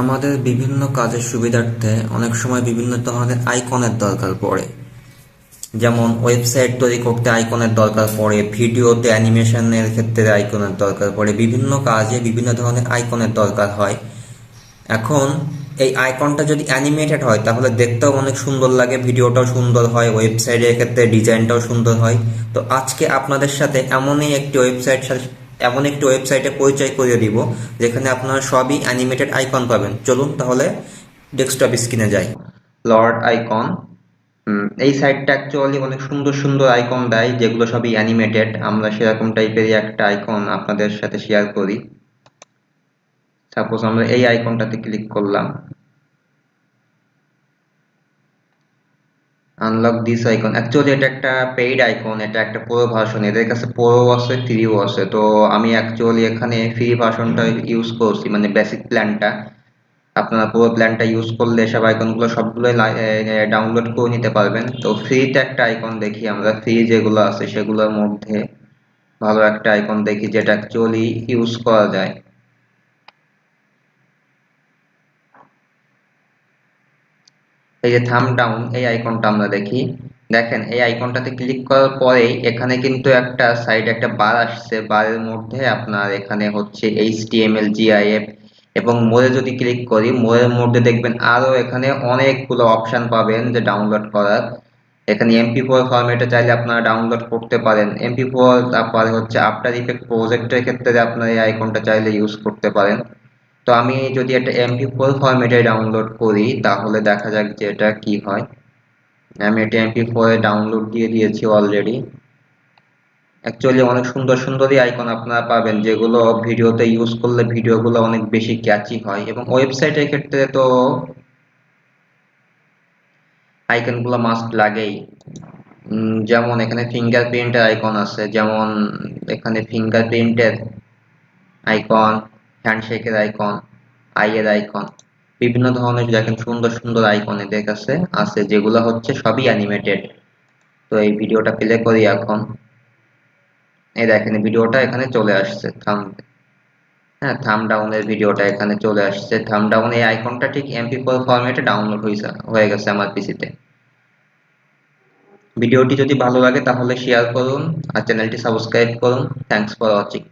আমাদের বিভিন্ন কাজের সুবিধার্থে অনেক সময় বিভিন্ন ধরনের আইকনের দরকার পড়ে। যেমন ওয়েবসাইট তৈরি করতে আইকনের দরকার পড়ে, ভিডিওতে অ্যানিমেশনের ক্ষেত্রে আইকনের দরকার পড়ে, বিভিন্ন কাজে বিভিন্ন ধরনের আইকনের দরকার হয়। এখন এই আইকনটা যদি অ্যানিমেটেড হয়, তাহলে দেখতেও অনেক সুন্দর লাগে, ভিডিওটাও সুন্দর হয়, ওয়েবসাইটের ক্ষেত্রে ডিজাইনটাও সুন্দর হয়। তো আজকে আপনাদের সাথে এমনই একটি ওয়েবসাইট এমন একটি ওয়েবসাইটে পরিচয় করিয়ে দিব, যেখানে আপনারা সবই অ্যানিমেটেড আইকন পাবেন। চলুন তাহলে ডেস্কটপ স্ক্রিনে যাই। লর্ড আইকন এই সাইটটা অ্যাকচুয়ালি অনেক সুন্দর সুন্দর আইকন দেয়, যেগুলো সবই অ্যানিমেটেড আমরা সেরকম টাইপেরই একটা আইকন আপনাদের সাথে শেয়ার করি। সাপোজ আমরা এই আইকনটাতে ক্লিক করলাম। আনলক দিস আইকন অ্যাকচুয়ালি এটা একটা পেইড আইকন এটা একটা পুরো ভার্সন এদের কাছে প্রো আছে ফ্রিও আছে। তো আমি অ্যাকচুয়ালি এখানে ফ্রি ভার্সনটা ইউজ করছি মানে বেসিক প্ল্যানটা আপনারা পুরো প্ল্যানটা ইউজ করলে এসব আইকনগুলো সবগুলোই ডাউনলোড করে নিতে পারবেন। তো ফ্রিতে একটা আইকন দেখি আমরা। ফ্রি যেগুলো আছে সেগুলোর মধ্যে ভালো একটা আইকন দেখি যেটা অ্যাকচুয়ালি ইউজ করা যায়। এই যে থাম ডাউন এই আইকনটা আমরা দেখি। দেখেন, এই আইকনটাতে ক্লিক করার পরেই এখানে কিন্তু একটা সাইড একটা বার আসছে। বারের মধ্যে আপনার এখানে হচ্ছে এইচটিএমএল জিআইএফ এবং মোরে যদি ক্লিক করি মোরের মধ্যে দেখবেন আরও এখানে অনেকগুলো অপশন পাবেন যে ডাউনলোড করার। এখানে এমপি ফোর ফরম্যাটে চাইলে আপনারা ডাউনলোড করতে পারেন। এমপি ফোর তারপরে হচ্ছে আফটার ইফেক্ট প্রজেক্টের ক্ষেত্রে আপনারা এই আইকনটা চাইলে ইউজ করতে পারেন। তো আমি যদি একটা এমপি ফোর ফরম্যাটে ডাউনলোড করি, তাহলে দেখা যাক যে এটা কি হয়। আমি এটা এমপি ফোরে ডাউনলোড দিয়ে দিয়েছি অলরেডি অ্যাকচুয়ালি অনেক সুন্দর সুন্দরই আইকন আপনারা পাবেন, যেগুলো ভিডিওতে ইউজ করলে ভিডিওগুলো অনেক বেশি ক্যাচি হয়। এবং ওয়েবসাইটের ক্ষেত্রে তো আইকনগুলো মাস্ট লাগেই। যেমন এখানে ফিঙ্গারপ্রিন্টের আইকন আছে, যেমন এখানে ফিঙ্গারপ্রিন্টের আইকন হ্যান্ডশেকের আইকন, আইয়ের আইকন, বিভিন্ন ধরনের দেখেন সুন্দর সুন্দর আইকন এদের কাছে আছে, যেগুলো হচ্ছে সবই অ্যানিমেটেড তো এই ভিডিওটা প্লে করি এখন। এই দেখেন ভিডিওটা এখানে চলে আসছে থাম হ্যাঁ থাম ডাউনের ভিডিওটা এখানে চলে আসছে। থাম ডাউন এই আইকনটা ঠিক এমপি ফোর ফরম্যাটে ডাউনলোড হয়েছে হয়ে গেছে আমার পিসিতে ভিডিওটি যদি ভালো লাগে তাহলে শেয়ার করুন আর চ্যানেলটি সাবস্ক্রাইব করুন। Thanks for watching